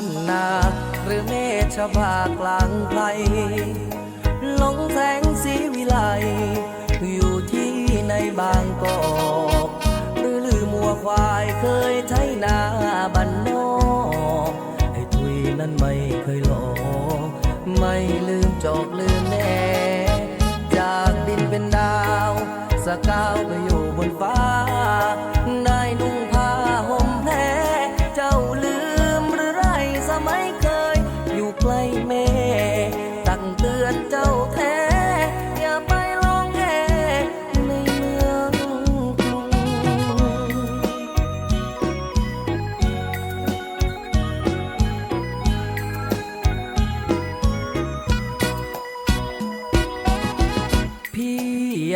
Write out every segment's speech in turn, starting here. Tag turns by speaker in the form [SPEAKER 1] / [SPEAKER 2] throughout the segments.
[SPEAKER 1] าลืมบ้านนา หรือเมฆบากลางไพรหลงแสงสีวิไล อยู่ที่ในบางกอกหรือลืมัวควายเคยใช้นาบันนอกไอ้ทุยนั้นไม่เคยหลอกไม่ลืมจอกลืมแน่จากดินเป็นดาว สกาวไปอยู่บนฟ้า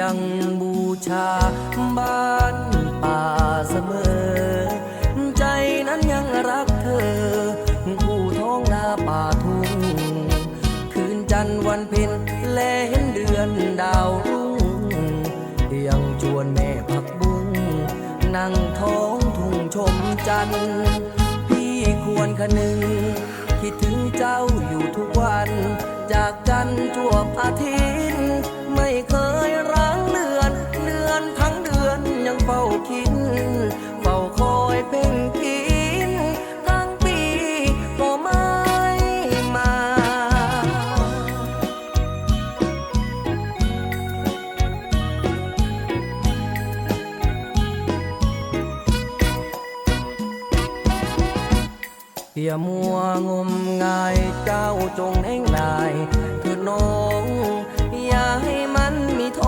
[SPEAKER 1] ยังบูชาบ้านป่าเสมอ ใจนั้นยังรักเธอ ผู้ท้องนาป่าทุ่ง คืนจันทร์วันเพ็ญแลเห็นเดือนดาวรุ่งยังชวนแม่ผักบุ้งนั่งท้องทุ่งชมจันทร์พี่ควรคนึงคิดถึงเจ้าอยู่ทุกวัน จากจันทร์จวบอาทิตย์ไม่เคยร้า อย่ามัวงมงายเจ้าจงแน่งนายคือน้อง อย่าให้มันมีท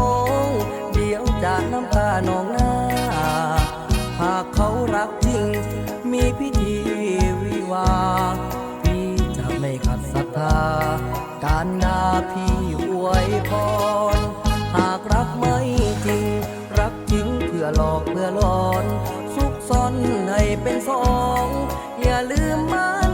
[SPEAKER 1] งเดี๋ยวจะน้ำตานองหน้า หากเขารักจริง มีพิธีวิวา พี่จะไม่ขัดศรัทธา การนาพี่อวยพร หากรักไม่จริง รักจริงเพื่อหลอกเพื่อหลอน ซุกซ่อนให้เป็นสอง อย่าลืมบ้า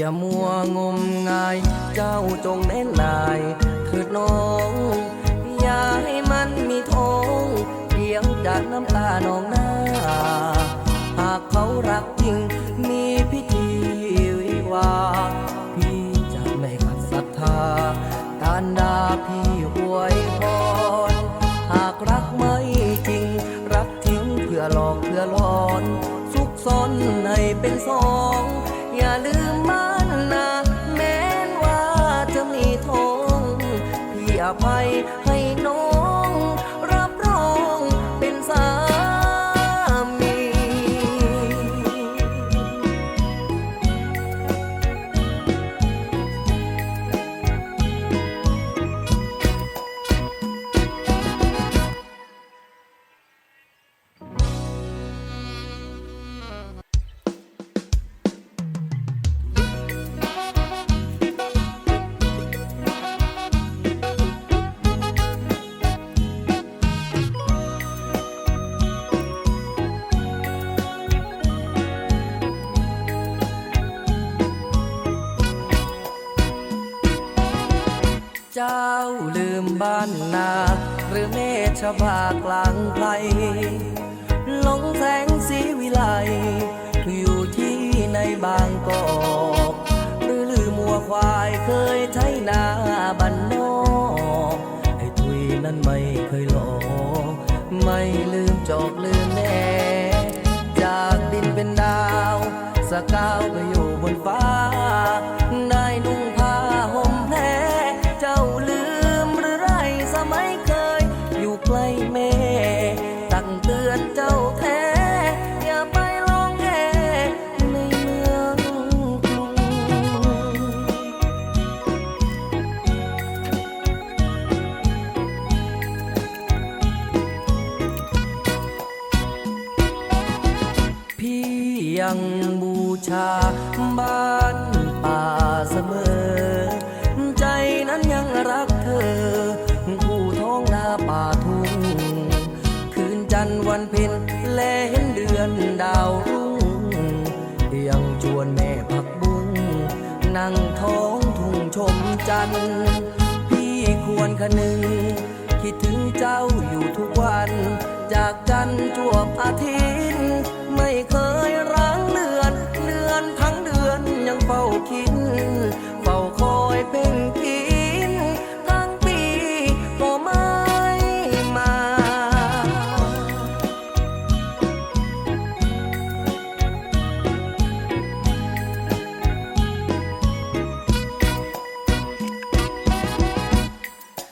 [SPEAKER 1] อย่ามัวงมงาย เจ้าจงแน่นนายเถิดน้อง อย่าให้มันมีทองเดียวจากน้ำตานองหน้า หากเขารักจริง มีพิธีวิวา พี่จะไม่ขัดศรัทธา การดาพี่อวยพรหากรักไม่จริง รักทิ้งเพื่อหลอกเพื่อหลอน ซุกซ่อนให้เป็นสอง อย่าลืม ภัยให้ เจ้าลืมบ้านนา หรือเมฆบากลางไพรหลงแสงสีวิไลอยู่ที่ในบางกอกหรือลืมวัวควายเคยใช้นาบันนอกไอ้ทุยนั้นไม่เคยหลอกไม่ลืมจอกลืมแน่ จากดินเป็นดาวสกาว ยังบูชาบ้านป่าเสมอ ใจนั้นยังรักเธอ ผู้ท้องนาป่าทุ่ง คืนจันทร์วันเพ็ญแลเห็นเดือนดาวรุ่ง ยังชวนแม่ผักบุ้งนั่งท้องทุ่งชมจันทร์พี่ควรคนึง คิดถึงเจ้าอยู่ทุกวัน จากจันทร์จวบอาทิตย์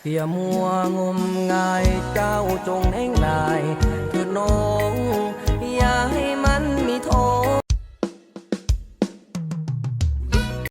[SPEAKER 1] เทียมัวงมงายเจ้าจงแห่งนายเถิดน้อง อย่าให้มันมีโทษ